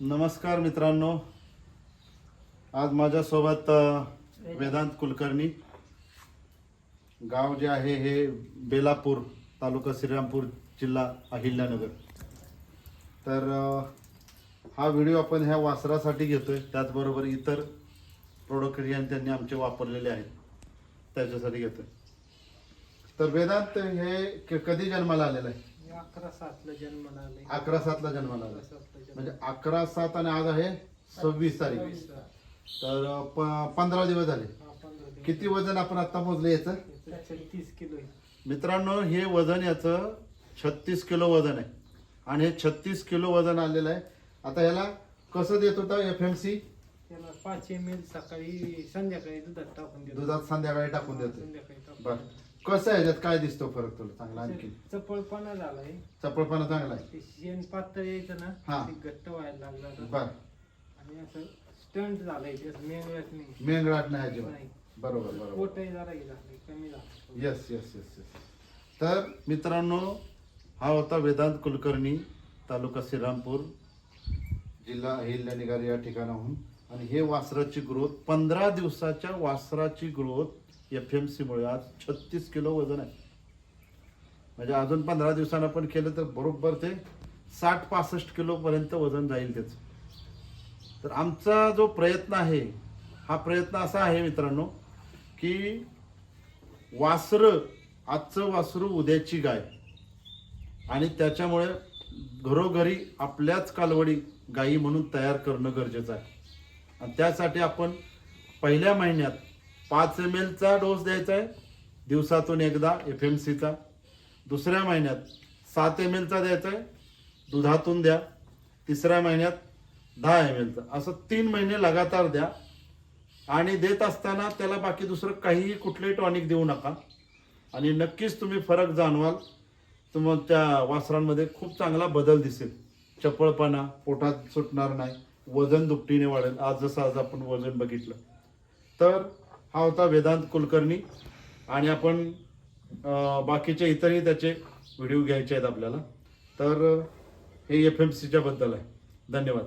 नमस्कार मित्रांनो. आज माझ्यासोबत वेदांत. कुलकर्णी. गाव जे आहे हे बेलापूर तालुका श्रीरामपूर जिल्हा अहिल्यानगर. तर हा व्हिडिओ आपण ह्या वासरासाठी घेतोय. त्याचबरोबर इतर प्रोडक्ट त्यांनी आमचे वापरलेले आहेत. त्याच्यासाठी घेतोय. तर वेदांत हे क- कधी जन्माला आलेलं आहे? अकरा सातला जन्माला आले अकरा सातला जन्माला अकरा आलं सातला जन्म. म्हणजे अकरा सात आणि आज आहे सव्वीस तारीख. तर प- पंधरा दिवस झाले. किती वजन आपण आता मोजलं याचं? याचं छत्तीस किलो आहे. मित्रांनो हे वजन याचं छत्तीस किलो वजन आहे. आणि हे छत्तीस किलो वजन आलेलं आहे. आता ह्याला कसं देत होता एफ एम सी त्याला पाच एम एल सकाळी संध्याकाळी दुधात टाकून देतो. दुधात संध्याकाळी टाकून देतो. संध्याकाळी टाकून बर. देतो. कसं आहे याच्यात काय दिसतो फरक तुला? चांगला आणखी चपळपणा झालाय. चपळपणा चांगला आहे. ते शेण पातळ यायचं हा. ना ते घट्ट व्हायला लागलं आता. बर. आणि असं स्टंट झालंय त्याचं मेंगळत नाही. मेंगळाट नाही अजिबात. बरोबर बरोबर. पोटही जरा हे झालंय कमी झालं येस येस येस येस तर मित्रांनो हा होता वेदांत कुलकर्णी तालुका श्रीरामपूर जिल्हा अहिल्यानगर या ठिकाणाहून. आणि हे वासराची ग्रोथ पंधरा दिवसाच्या वासराची ग्रोथ एफ एम सीमुळे. आज छत्तीस किलो वजन आहे. म्हणजे अजून पंधरा दिवसानं पण केलं तर बरोबर ते साठ पासष्ट किलोपर्यंत वजन जाईल त्याचं. तर आमचा जो प्रयत्न आहे हा प्रयत्न असा आहे मित्रांनो की वासरं आजचं वासरू उद्याची गाय. आणि त्याच्यामुळे घरोघरी आपल्याच कालवडी गायी म्हणून तयार करणं गरजेचं आहे. आणि त्यासाठी आपण पहिल्या महिन्यात पाच एम एलचा डोस द्यायचा आहे. दिवसातून एकदा एफ एम सीचा दुसऱ्या महिन्यात सात एम एलचा द्यायचा आहे. दुधातून द्या. तिसऱ्या महिन्यात दहा एम एलचा असं तीन महिने लगातार द्या. आणि देत असताना त्याला बाकी दुसरं काहीही कुठलंही टॉनिक देऊ नका. आणि नक्कीच तुम्ही फरक जाणवाल. तुम्हाला त्या वासरांमध्ये खूप चांगला बदल दिसेल. चपळपणा पोटात सुटणार नाही. वजन दुपटीने वाढेल. आज जसं आज आपण वजन बघितलं. तर हा होता वेदांत कुलकर्णी. आणि आपण बाकीचे इतरही त्याचे व्हिडिओ घ्यायचे आहेत आपल्याला. तर हे एफ एम सीच्याबद्दल आहे. धन्यवाद.